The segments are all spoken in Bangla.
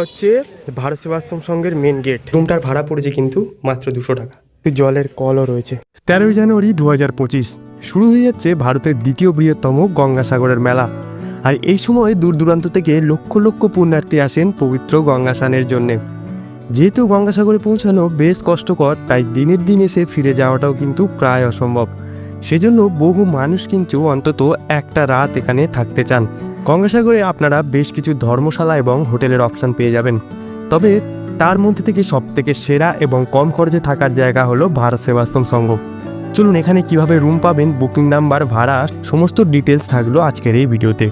হচ্ছে ভারত সেবাশ্রম সংঘের মেন গেট রুমটার ভাড়া পড়েছে কিন্তু মাত্র দুশো টাকা। জলের কলও রয়েছে। তেরোই জানুয়ারি দু হাজার পঁচিশ, শুরু হয়ে যাচ্ছে ভারতের দ্বিতীয় বৃহত্তম গঙ্গাসাগরের মেলা। আর এই সময় দূর দূরান্ত থেকে লক্ষ লক্ষ পুণ্যার্থী আসেন পবিত্র গঙ্গা স্নানের জন্যে। যেহেতু গঙ্গাসাগরে পৌঁছানো বেশ কষ্টকর, তাই দিনের দিন এসে ফিরে যাওয়াটাও কিন্তু প্রায় অসম্ভব। সেজন্য বহু মানুষ কিন্তু অন্তত একটা রাত এখানে থাকতে চান। গঙ্গাসাগরে আপনারা বেশ কিছু ধর্মশালা এবং হোটেলের অপশান পেয়ে যাবেন। তবে তার মধ্যে থেকে সব থেকে সেরা এবং কম খরচে থাকার জায়গা হলো ভারত সেবাশ্রম সংঘ। চলুন এখানে কীভাবে রুম পাবেন বুকিং নাম্বার ভাড়া, সমস্ত ডিটেলস থাকল আজকের এই ভিডিওতে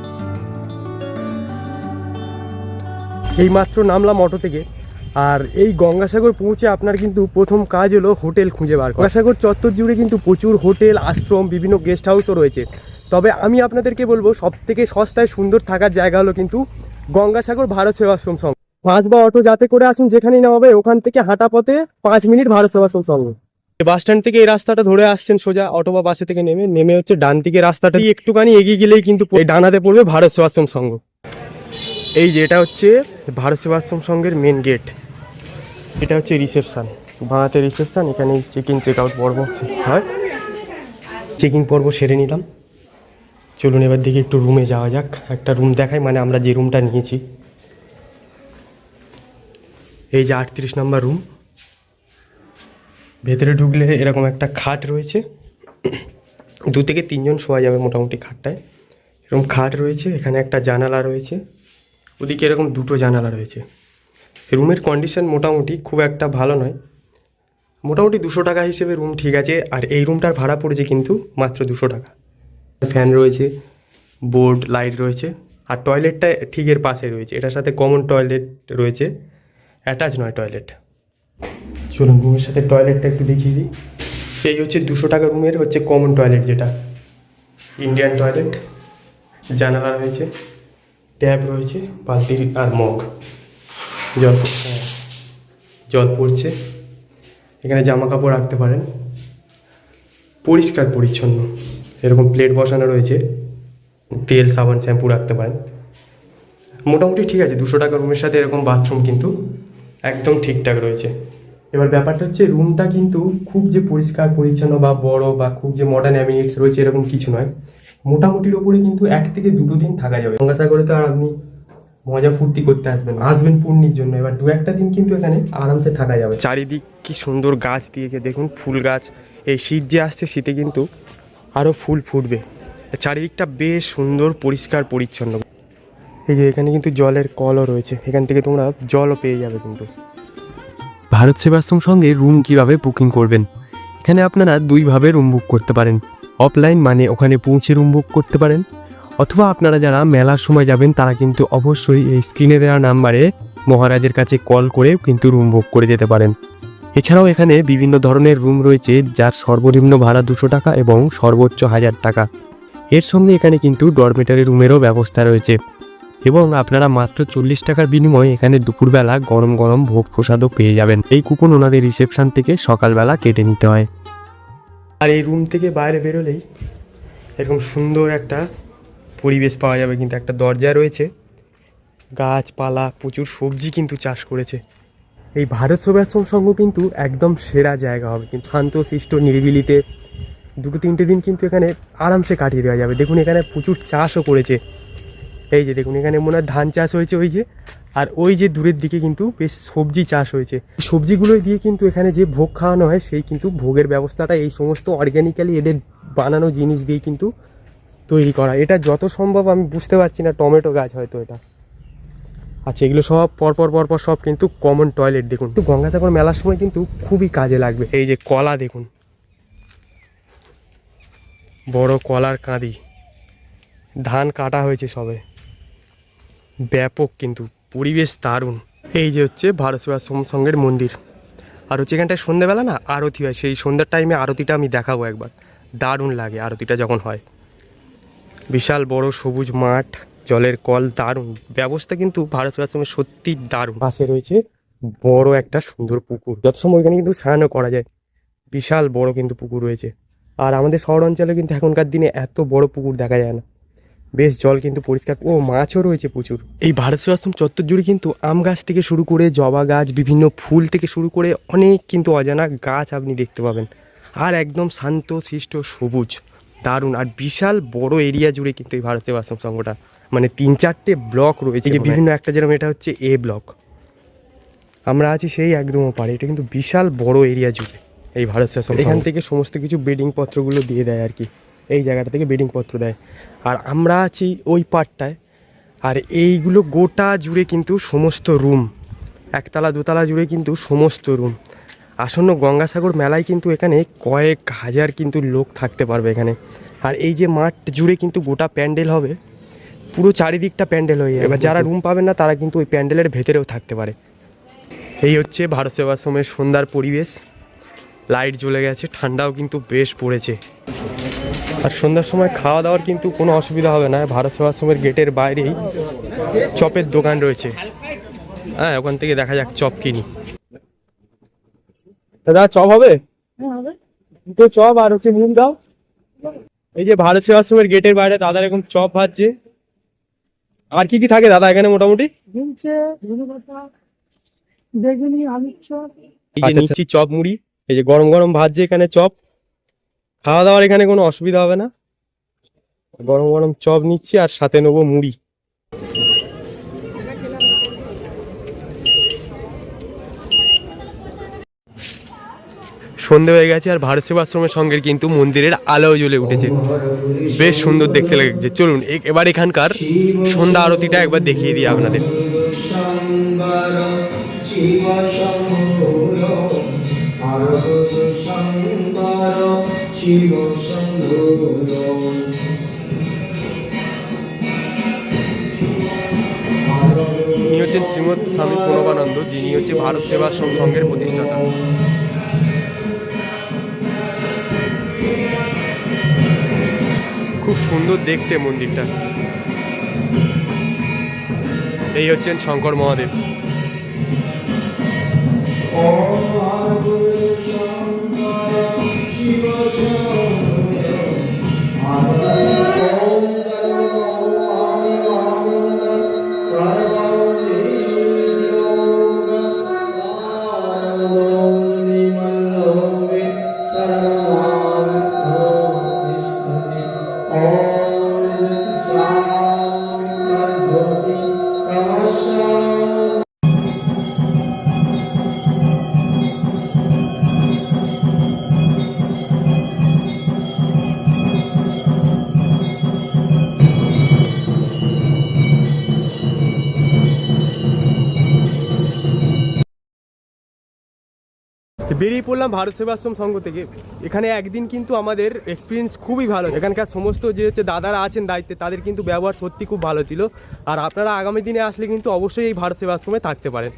এই মাত্র নামলাম অটো থেকে। আর এই গঙ্গাসাগর পৌঁছে আপনার কিন্তু প্রথম কাজ হলো হোটেল খুঁজে বার গঙ্গাসাগর চত্বর জুড়ে কিন্তু প্রচুর হোটেল, আশ্রম, বিভিন্ন গেস্ট হাউসও রয়েছে। তবে আমি আপনাদেরকে বলব সব থেকে সস্তায় সুন্দর থাকার জায়গা হলো কিন্তু গঙ্গাসাগর ভারত সেবাশ্রম সংঘ। বাস বা অটো যাতে করে আসুন, যেখানেই নামাবে ওখান থেকে হাঁটা পথে পাঁচ minute Bharat Sevashram Sangha. Bus stand থেকে এই রাস্তাটা ধরে আসছেন সোজা, অটো বা বাসে থেকে নেমে। নেমে হচ্ছে ডান দিকে রাস্তাটা। একটুখানি এগিয়ে গেলেই কিন্তু ডানাতে পড়বে ভারত সেবাশ্রম সংঘ। এই যে এটা হচ্ছে ভারত সেবাশ্রম সংঘের মেন গেট এটা হচ্ছে রিসেপশান ভাঙাতে রিসেপশান এখানে চেক ইন চেক আউট পর্ব হয় চেকিং পর্ব সেরে নিলাম। চলুন এবার দিকে একটু রুমে যাওয়া যাক। একটা রুম দেখাই মানে আমরা যে রুমটা নিয়েছি। এই যে আটত্রিশ নম্বর রুম ভেতরে ঢুকলে এরকম একটা খাট রয়েছে। দু থেকে তিনজন শোয়া যাবে মোটামুটি খাটটায়। এরকম খাট রয়েছে, এখানে একটা জানালা রয়েছে। ওদিকে এরকম দুটো জানালা রয়েছে। রুমের কন্ডিশন মোটামুটি খুব একটা ভালো নয়। মোটামুটি দুশো টাকা হিসেবে রুম ঠিক আছে, আর এই রুমটার ভাড়া পড়েছে কিন্তু মাত্র দুশো টাকা। ফ্যান রয়েছে বোর্ড লাইট রয়েছে, আর টয়লেটটা ঠিক এর পাশে রয়েছে। এটার সাথে কমন টয়লেট রয়েছে অ্যাটাচ নয় টয়লেট চলুন রুমের সাথে টয়লেটটা একটু দেখিয়ে দিই। এই হচ্ছে দুশো টাকা রুমের হচ্ছে কমন টয়লেট যেটা। ইন্ডিয়ান টয়লেট জানালা রয়েছে। ট্যাব রয়েছে বালতি আর মগ। জল হ্যাঁ, জল পড়ছে। এখানে জামা কাপড় রাখতে পারেন। পরিষ্কার পরিচ্ছন্ন। এরকম প্লেট বসানো রয়েছে। তেল সাবান শ্যাম্পু রাখতে পারেন। মোটামুটি ঠিক আছে দুশো টাকা রুমের সাথে এরকম বাথরুম কিন্তু একদম ঠিকঠাক রয়েছে। এবার ব্যাপারটা হচ্ছে রুমটা কিন্তু খুব যে পরিষ্কার পরিচ্ছন্ন বা বড় বা খুব যে মডার্ন অ্যামিনিটস রয়েছে এরকম কিছু নয়। মোটামুটির ওপরে কিন্তু এক থেকে দুটো দিন থাকা যাবে। গঙ্গাসাগরে তো আর আপনি মজা ফুর্তি করতে আসবেন আসবেন পূর্ণির জন্য। এবার দু একটা দিন কিন্তু এখানে আরামসে থাকা যাবে। চারিদিক কি সুন্দর গাছ দিয়ে দেখুন ফুল গাছ। এই শীত যে আসছে শীতে কিন্তু আরও ফুল ফুটবে। চারিদিকটা বেশ সুন্দর পরিষ্কার পরিচ্ছন্ন। এই যে এখানে কিন্তু জলের কলও রয়েছে। এখান থেকে তোমরা জলও পেয়ে যাবে কিন্তু। ভারত সেবাশ্রম সঙ্গে রুম কীভাবে বুকিং করবেন? এখানে আপনারা দুইভাবে রুম বুক করতে পারেন। অফলাইন মানে ওখানে পৌঁছে রুম বুক করতে পারেন। অথবা আপনারা যারা মেলার সময় যাবেন, তারা কিন্তু অবশ্যই এই স্ক্রিনে দেওয়া নাম্বারে মহারাজের কাছে কল করেও কিন্তু রুম বুক করে যেতে পারেন। এছাড়াও এখানে বিভিন্ন ধরনের রুম রয়েছে, যার সর্বনিম্ন ভাড়া দুশো টাকা এবং সর্বোচ্চ হাজার টাকা। এর সঙ্গে এখানে কিন্তু ডরমেটারি রুমেরও ব্যবস্থা রয়েছে। এবং আপনারা মাত্র চল্লিশ টাকার বিনিময়ে এখানে দুপুরবেলা গরম গরম ভোগ প্রসাদও পেয়ে যাবেন। এই কুপন ওনাদের রিসেপশন থেকে সকালবেলা কেটে নিতে হয়। আর এই রুম থেকে বাইরে বেরোলেই এরকম সুন্দর একটা পরিবেশ পাওয়া যাবে, কিন্তু একটা দরজা রয়েছে। গাছপালা, প্রচুর সবজি কিন্তু চাষ করেছে। এই ভারত সেবাশ্রম সংঘ কিন্তু একদম সেরা জায়গা হবে। কিন্তু শান্ত, শিষ্ট, নিরিবিলিতে দুটো, তিনটে দিন কিন্তু এখানে আরামসে কাটিয়ে দেওয়া যাবে। দেখুন, এখানে প্রচুর চাষও করেছে। এই যে দেখুন, এখানে মনে হয় ধান চাষ হয়েছে, ওই যে আর ওই যে দূরের দিকে কিন্তু বেশ সবজি চাষ হয়েছে। সবজিগুলো দিয়ে কিন্তু এখানে যে ভোগ খাওয়ানো হয়, সেই কিন্তু ভোগের ব্যবস্থাটা এই সমস্ত অর্গ্যানিক্যালি এদের বানানো জিনিস দিয়ে কিন্তু তৈরি করা। এটা যত সম্ভব আমি বুঝতে পারছি না, টমেটো গাছ হয়তো এটা। আচ্ছা এগুলো সব পরপর পরপর সব কিন্তু কমন টয়লেট দেখুন। তো গঙ্গাসাগর মেলার সময় কিন্তু খুবই কাজে লাগবে। এই যে কলা দেখুন। বড় কলার কাঁদি। ধান কাটা হয়েছে সবে। ব্যাপক কিন্তু পরিবেশ দারুণ। এই যে হচ্ছে ভারত সেবাশ্রম সংঘের মন্দির। আর হচ্ছে এখানটায় সন্ধ্যেবেলা না আরতি হয়, সেই সন্ধ্যার টাইমে আরতিটা আমি দেখাবো একবার। দারুণ লাগে আরতিটা যখন হয়। বিশাল বড় সবুজ মাঠ, জলের কল, দারুণ। ব্যবস্থা কিন্তু ভারত সেবাশ্রমের সত্যি দারুণ। পাশে রয়েছে বড় একটা সুন্দর পুকুর। যত সময় ওইখানে কিন্তু স্নানও করা যায়। বিশাল বড় কিন্তু পুকুর রয়েছে। আর আমাদের শহর অঞ্চলে কিন্তু এখনকার দিনে এত বড় পুকুর দেখা যায় না। বেশ জল কিন্তু পরিষ্কার ও মাছও রয়েছে প্রচুর। এই ভারত সেবাশ্রম চত্বর জুড়ে কিন্তু আম গাছ থেকে শুরু করে জবা গাছ বিভিন্ন ফুল থেকে শুরু করে অনেক কিন্তু অজানা গাছ আপনি দেখতে পাবেন। আর একদম শান্ত শিষ্ট সবুজ দারুণ আর বিশাল বড় এরিয়া জুড়ে কিন্তু এই ভারত সেবাশ্রম সংঘটা মানে তিন চারটে ব্লক রয়েছে যে বিভিন্ন একটা যেরকম এটা হচ্ছে এ ব্লক। আমরা আছি সেই একদম পারে এটা কিন্তু বিশাল বড় এরিয়া জুড়ে এই ভারত সেবাশ্রম এখান থেকে সমস্ত কিছু বেডিং পত্রগুলো দিয়ে দেয় আর কি। এই জায়গাটা থেকে বেডিং পত্র দেয়। আর আমরা আছি ওই পার্টটায় আর এইগুলো গোটা জুড়ে কিন্তু সমস্ত রুম। একতলা দোতলা জুড়ে কিন্তু সমস্ত রুম। আসন্ন গঙ্গাসাগর মেলায় কিন্তু এখানে কয়েক হাজার কিন্তু লোক থাকতে পারবে এখানে। আর এই যে মাঠ জুড়ে কিন্তু গোটা প্যান্ডেল হবে। পুরো চারিদিকটা প্যান্ডেল হয়ে যাবে। যারা রুম পাবেন না তারা কিন্তু ওই প্যান্ডেলের ভেতরেও থাকতে পারে। এই হচ্ছে ভারত সেবাশ্রমের সন্ধ্যার পরিবেশ। লাইট জ্বলে গেছে ঠান্ডাও কিন্তু বেশ পড়েছে। আর সন্ধ্যার সময় খাওয়া দাওয়ার কিন্তু কোনো অসুবিধা হবে না। ভারত সেবাশ্রমের গেটের বাইরেই চপের দোকান রয়েছে। হ্যাঁ ওখান থেকে দেখা যাক চপ কিনি। দাদা চপ হবে? দুটো চপ আর হচ্ছে নুন দাও। এই যে ভারত সেবাশ্রমের গেটের বাইরে দাদা এরকম চপ ভাজছে। আর কি কি থাকে দাদা এখানে মোটামুটি? এই যে নিচ্ছি চপ মুড়ি এই যে গরম গরম ভাজছে এখানে চপ। খাওয়া দাওয়ার এখানে কোনো অসুবিধা হবে না। গরম গরম চপ নিচ্ছি আর সাথে নেব মুড়ি। সন্ধে হয়ে গেছে আর ভারত সেবাশ্রমের সঙ্গে কিন্তু মন্দিরের আলোও জ্বলে উঠেছে। বেশ সুন্দর দেখতে লাগছে। চলুন এবার এখানকার সন্ধ্যা আরতিটা একবার দেখিয়ে দিই আপনাদের। শম্ভুর ইনি হচ্ছেন শ্রীমৎ স্বামী প্রণবানন্দ, যিনি হচ্ছে ভারত সেবাশ্রম সংঘের প্রতিষ্ঠাতা। খুব সুন্দর দেখতে মন্দিরটা। এই হচ্ছেন শঙ্কর মহাদেব। বেরিয়ে পড়লাম ভারত সেবাশ্রম সংঘ থেকে। এখানে একদিন কিন্তু আমাদের এক্সপিরিয়েন্স খুবই ভালো। এখানকার সমস্ত যে হচ্ছে দাদারা আছেন দায়িত্বে, তাদের কিন্তু ব্যবহার সত্যি খুব ভালো ছিল। আর আপনারা আগামী দিনে আসলে কিন্তু অবশ্যই এই ভারত সেবাশ্রমে থাকতে পারেন।